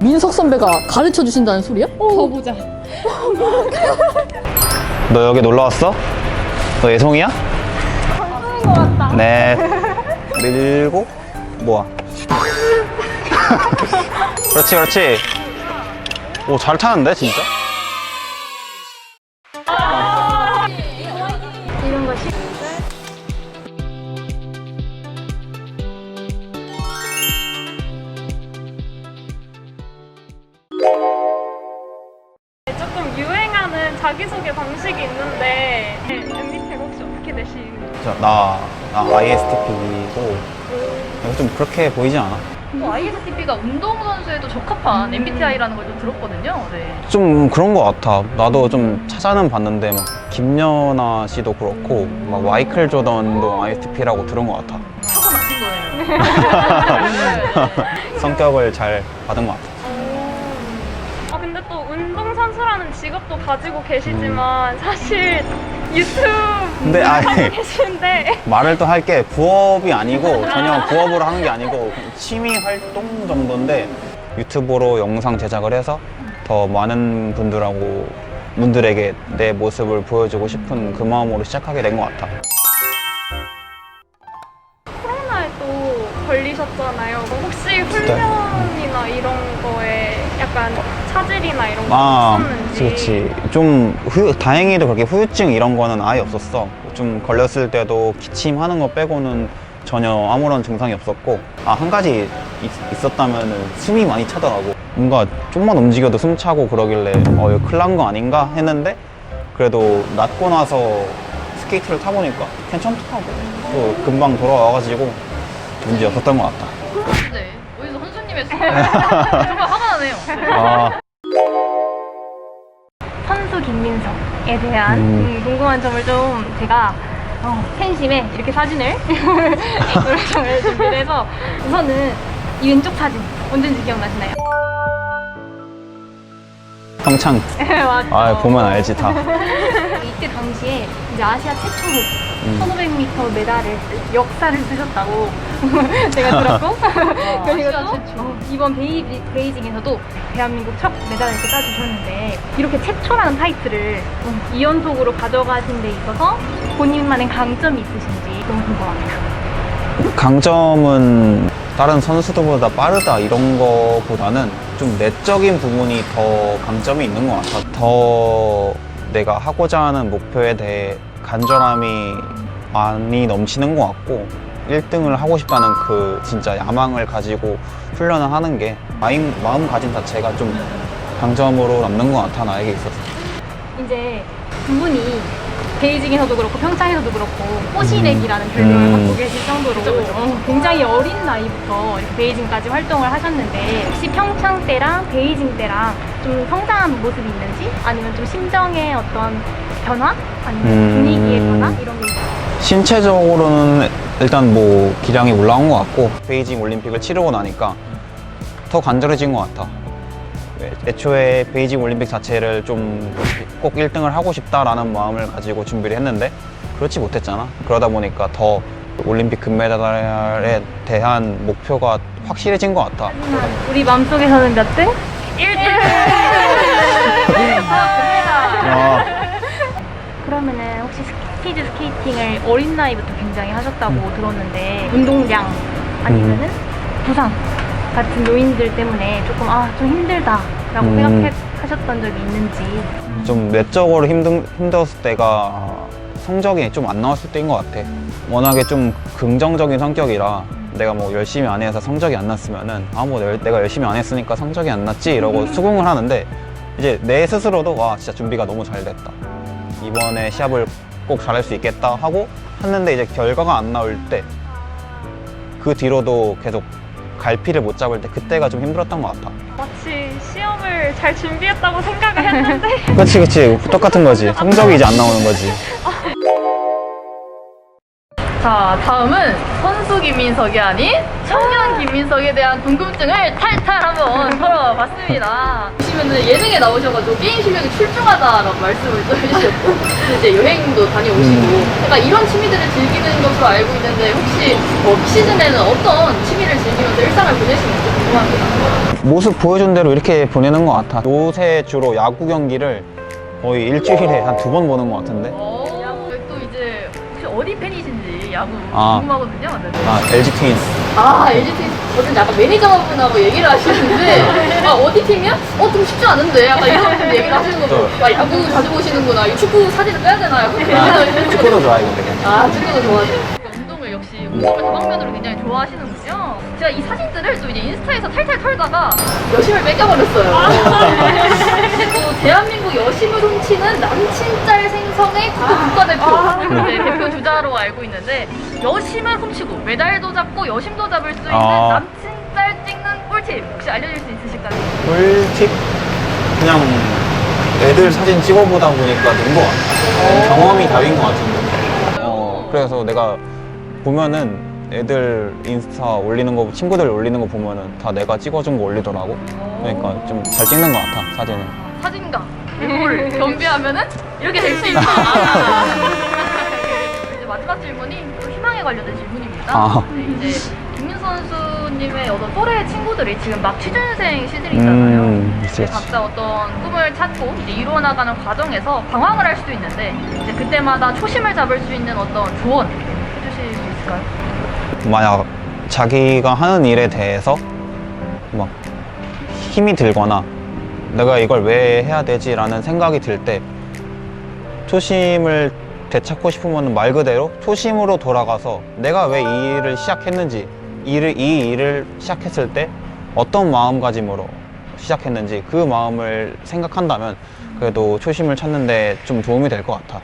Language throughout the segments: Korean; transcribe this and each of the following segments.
민석 선배가 가르쳐 주신다는 소리야? 가보자. 너 여기 놀러 왔어? 너 예송이야? 네. 밀고 모아. 그렇지, 그렇지. 오, 잘 타는데, 진짜? 이런 거 시... 나, 나 ISTP고, 좀 그렇게 보이지 않아? 뭐 ISTP가 운동선수에도 적합한 MBTI라는 걸 좀 들었거든요. 네. 좀 그런 거 같아. 나도 좀 찾아는 봤는데, 막, 김연아 씨도 그렇고, 막, 마이클 조던도 ISTP라고 들은 것 같아. 타고나신 거예요. 성격을 잘 받은 것 같아. 아 근데 또 운동선수라는 직업도 가지고 계시지만 사실 유튜브 근데 아예 하고 계시는데 말을 또 할게 부업이 아니고 전혀 부업으로 하는 게 아니고 그냥 취미 활동 정도인데 유튜브로 영상 제작을 해서 더 많은 분들하고 분들에게 내 모습을 보여주고 싶은 그 마음으로 시작하게 된 것 같아. 코로나에 또 걸리셨잖아요. 뭐 혹시 훈련이나 이런 거에 약간 차질이나 이런 거 아, 있었는지 그렇지. 좀 후, 다행히도 그렇게 후유증 이런 거는 아예 없었어. 좀 걸렸을 때도 기침하는 거 빼고는 전혀 아무런 증상이 없었고, 아, 한 가지 있, 었다면은 숨이 많이 차더라고. 뭔가 좀만 움직여도 숨 차고 그러길래, 어, 이거 큰일 난 거 아닌가 했는데, 그래도 낫고 나서 스케이트를 타보니까 괜찮더라고. 또 금방 돌아와가지고 문제 없었던 것 같다. 했어요? 정말 화가 나네요. 아, 선수 김민석에 대한 음. 음, 궁금한 점을 좀 제가 어, 팬심에 이렇게 사진을 노래장을 준비를 해서 우선은 이 왼쪽 사진 언제인지 기억나시나요? 평창. 맞죠. 아, 보면 알지, 다. 이때 당시에 이제 아시아 최초로 1500m 메달을 역사를 쓰셨다고 제가 들었고 그리고 아시아 또. 어, 이번 베이, 베이징에서도 대한민국 첫 메달을 이렇게 따주셨는데 이렇게 최초라는 타이틀을 어, 2연속으로 가져가신 데 있어서 본인만의 강점이 있으신지 너무 궁금합니다. 강점은 다른 선수들보다 빠르다 이런 거보다는 좀 내적인 부분이 더 강점이 있는 것 같아. 더 내가 하고자 하는 목표에 대해 간절함이 많이 넘치는 것 같고 1등을 하고 싶다는 그 진짜 야망을 가지고 훈련을 하는 게 마음, 마음가짐 자체가 좀 강점으로 남는 것 같아 나에게 있어서. 이제 두 분이 베이징에서도 그렇고 평창에서도 그렇고 호시렉이라는 별명을 음. 갖고 계실 정도로 어, 굉장히 어린 나이부터 이렇게 베이징까지 활동을 하셨는데 혹시 평창 때랑 베이징 때랑 좀 성장한 모습이 있는지 아니면 좀 심정의 어떤 변화 아니면 음. 분위기의 변화 이런 게 있어요? 신체적으로는 일단 뭐 기량이 올라온 것 같고 베이징 올림픽을 치르고 나니까 더 간절해진 것 같아. 애- 애초에 베이징 올림픽 자체를 좀 꼭 1등을 하고 싶다라는 마음을 가지고 준비를 했는데 그렇지 못했잖아. 그러다 보니까 더 올림픽 금메달에 대한 목표가 확실해진 것 같아. 우리 마음속에서는 몇 등? 아, 그러면은 혹시 스피드 스케이팅을 어린 나이부터 굉장히 하셨다고 들었는데 운동량 아니면은 부상 같은 요인들 때문에 조금 아 좀 힘들다라고 음. 생각하셨던 적이 있는지 좀 내적으로 힘든, 힘들었을 때가 성적이 좀 안 나왔을 때인 것 같아. 워낙에 좀 긍정적인 성격이라 내가 뭐 열심히 안 해서 성적이 안 났으면은 아뭐 내가 열심히 안 했으니까 성적이 안 났지 이러고 수긍을 하는데 이제 내 스스로도 와 진짜 준비가 너무 잘 됐다. 이번에 시합을 꼭 잘할 수 있겠다 하고 했는데 이제 결과가 안 나올 때 그 뒤로도 계속 갈피를 못 잡을 때 그때가 좀 힘들었던 것 같아. 마치 시험을 잘 준비했다고 생각을 했는데 그치 그치 똑같은 거지. 성적이 이제 안 나오는 거지. 자, 다음은 선수 김민석이 아닌 청년 김민석에 대한 궁금증을 탈탈 한번 털어봤습니다. 보시면은 예능에 나오셔가지고 게임 실력이 출중하다라고 말씀을 또 해주셨고, 또 이제 여행도 다녀오시고, 약간 이런 취미들을 즐기는 것으로 알고 있는데, 혹시 어, 시즌에는 어떤 즐기면서 일상을 보내시는지 중학교 모습 보여준 대로 이렇게 보내는 것 같아. 요새 주로 야구 경기를 거의 일주일에 한 두 번 보는 것 같은데. 어, 또 이제 혹시 어디 팬이신지 야구 아. 궁금하거든요. 네. 아, LG 트윈스. 아, LG 팀 어떤 약간 매니저분하고 얘기를 하시는데 아, 어디 팀이야? 어, 좀 쉽지 않은데 약간 이런 얘기를 하시는 거고 또. 아, 야구 자주 보시는구나. 이 축구 사진을 빼야 되나요? 아, 축구도 좋아해요, 되게. 아, 축구도 좋아하세요. 운동을 역시 운동을 다방면으로 굉장히 좋아하시는군요. 제가 이 사진들을 또 이제 인스타에서 탈탈 털다가 여심을 뺏겨버렸어요. 근데 또 대한민국 여심을 훔치는 남친짤 생성의 국가대표 네, 대표 주자로 알고 있는데 여심을 훔치고 메달도 잡고 여심도 잡을 수 있는 아. 남친짤 찍는 꿀팁 혹시 알려줄 수 있으실까요? 꿀팁? 그냥 애들 사진 찍어보다 보니까 는 것 같아. 경험이 답인 것 같은데. 어, 그래서 내가 보면은 애들 인스타 올리는 거, 친구들 올리는 거 보면은 다 내가 찍어준 거 올리더라고. 그러니까 좀 잘 찍는 것 같아, 사진은. 사진가 이걸 경비하면은 이렇게 될 수 있다. 이제 마지막 질문이 또 희망에 관련된 질문입니다. 아. 네, 이제 김민 선수님의 어떤 또래 친구들이 지금 막 취준생 시즌이잖아요. 음, 이제 그치, 그치. 각자 어떤 꿈을 찾고 이제 이루어나가는 과정에서 방황을 할 수도 있는데 이제 그때마다 초심을 잡을 수 있는 어떤 조언 해주실 수 있을까요? 만약 자기가 하는 일에 대해서 막 힘이 들거나 내가 이걸 왜 해야 되지라는 생각이 들 때 초심을 되찾고 싶으면 말 그대로 초심으로 돌아가서 내가 왜 이 일을 시작했는지 일을, 이 일을 시작했을 때 어떤 마음가짐으로 시작했는지 그 마음을 생각한다면 그래도 초심을 찾는데 좀 도움이 될 것 같아.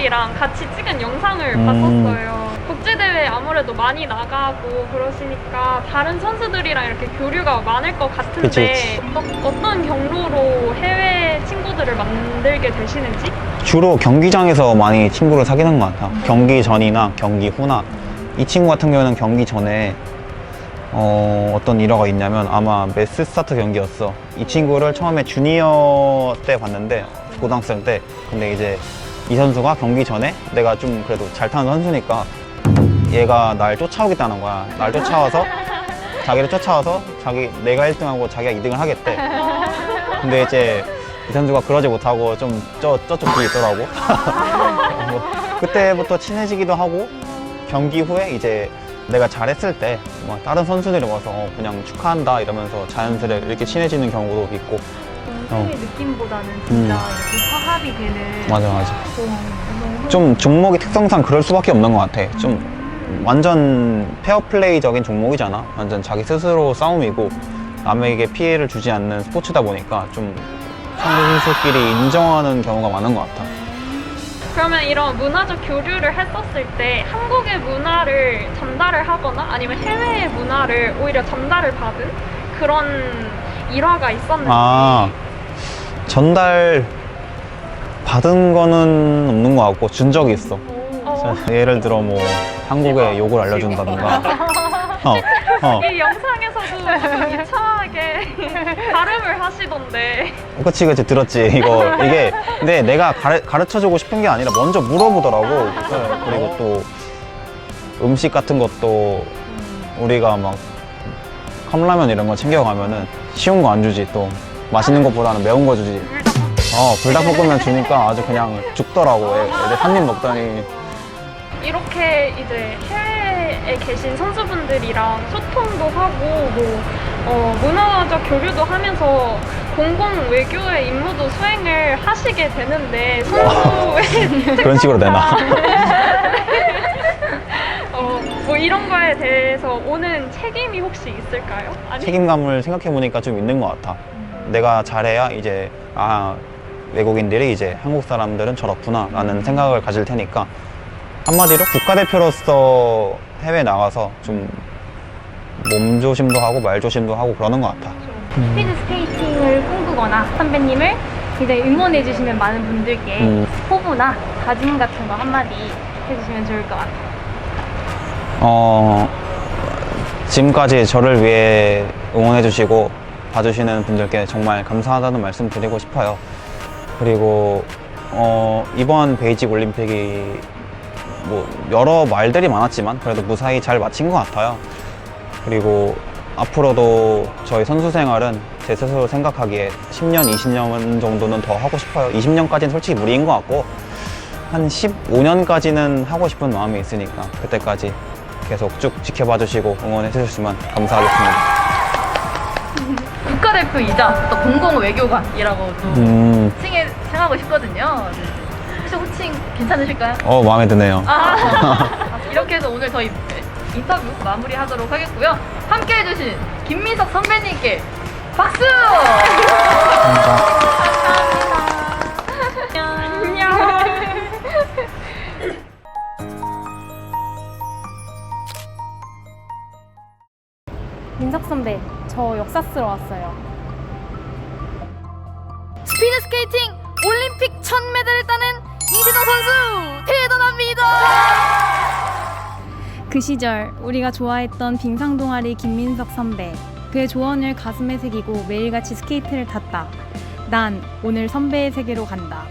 선수들이랑 같이 찍은 영상을 음. 봤었어요. 국제대회 아무래도 많이 나가고 그러시니까 다른 선수들이랑 이렇게 교류가 많을 것 같은데 그치, 그치. 어, 어떤 경로로 해외 친구들을 만들게 되시는지? 주로 경기장에서 많이 친구를 사귀는 것 같아. 경기 전이나 경기 후나. 이 친구 같은 경우는 경기 전에 어, 어떤 일화가 있냐면 아마 메스 스타트 경기였어. 이 친구를 처음에 주니어 때 봤는데 고등학생 때. 근데 이제 이 선수가 경기 전에 내가 좀 그래도 잘 타는 선수니까 얘가 날 쫓아오겠다는 거야. 날 쫓아와서 자기를 쫓아와서 자기 내가 1등하고 자기가 2등을 하겠대. 근데 이제 이 선수가 그러지 못하고 좀 저, 저쪽 뒤에 있더라고. 뭐 그때부터 친해지기도 하고 경기 후에 이제 내가 잘했을 때 뭐 다른 선수들이 와서 어, 그냥 축하한다 이러면서 자연스레 이렇게 친해지는 경우도 있고 동생의 느낌보다는 진짜 이렇게 화합이 되는 음. 맞아 맞아. 어, 좀 종목의 특성상 그럴 수밖에 없는 것 같아. 좀 완전 페어플레이적인 종목이잖아. 완전 자기 스스로 싸움이고 남에게 피해를 주지 않는 스포츠다 보니까 좀 선수끼리 인정하는 경우가 많은 것 같아. 그러면 이런 문화적 교류를 했었을 때 한국의 문화를 전달을 하거나 아니면 해외의 문화를 오히려 전달을 받은 그런 일화가 있었는지 아 전달 받은 거는 없는 것 같고 준 적이 있어. 어, 예를 들어 뭐 한국의 욕을 알려준다든가. 어, 어. 이 영상에서도 조금 이상하게 발음을 하시던데. 그치 그치. 들었지. 이거 이게. 근데 내가 가르, 가르 쳐 주고 싶은 게 아니라 먼저 물어보더라고. 네, 그리고 또 음식 같은 것도 우리가 막 컵라면 이런 거 챙겨가면은 쉬운 거 안 주지 또 맛있는 것보다는 매운 거 주지 어 불닭볶음면 주니까 아주 그냥 죽더라고 애- 애들 한 입 먹더니 이렇게 이제 해외에 계신 선수분들이랑 소통도 하고 뭐 어, 문화적 교류도 하면서 공공 외교의 임무도 수행을 하시게 되는데 선수의 그런 식으로 되나 어, 뭐 이런 거에 대해서 오는 책임이 혹시 있을까요? 아니 책임감을 생각해 보니까 좀 있는 것 같아. 내가 잘해야 이제 아 외국인들이 이제 한국 사람들은 저렇구나 라는 생각을 가질 테니까 한마디로 국가대표로서 해외 나가서 좀 몸조심도 하고 말조심도 하고 그러는 것 같아. 스피드 스케이팅을 꿈꾸거나 선배님을 굉장히 응원해 주시는 많은 분들께 음. 포부나 다짐 같은 거 한마디 해주시면 좋을 것 같아요. 어 지금까지 저를 위해 응원해 주시고 봐주시는 분들께 정말 감사하다는 말씀 드리고 싶어요. 그리고 어, 이번 베이직 올림픽이 뭐 여러 말들이 많았지만 그래도 무사히 잘 마친 것 같아요. 그리고 앞으로도 저희 선수 생활은 제 스스로 생각하기에 10년, 20년 정도는 더 하고 싶어요. 20년까지는 솔직히 무리인 것 같고 한 15년까지는 하고 싶은 마음이 있으니까 그때까지 계속 쭉 지켜봐 주시고 응원해 주셨으면 감사하겠습니다. 국가대표이자 또 공공 외교관이라고도 음, 칭해 칭하고 싶거든요. 혹시 호칭 괜찮으실까요? 어 마음에 드네요. 아, 이렇게 해서 오늘 저희 인터뷰 마무리하도록 하겠고요. 함께 해주신 김민석 선배님께 박수! 민석 저 역사 쓰러 왔어요. 스피드 스케이팅 올림픽 첫 메달을 따는 이진호 선수 대단합니다! 그 시절 우리가 좋아했던 빙상 동아리 김민석 선배 그의 조언을 가슴에 새기고 매일같이 스케이트를 탔다. 난 오늘 선배의 세계로 간다.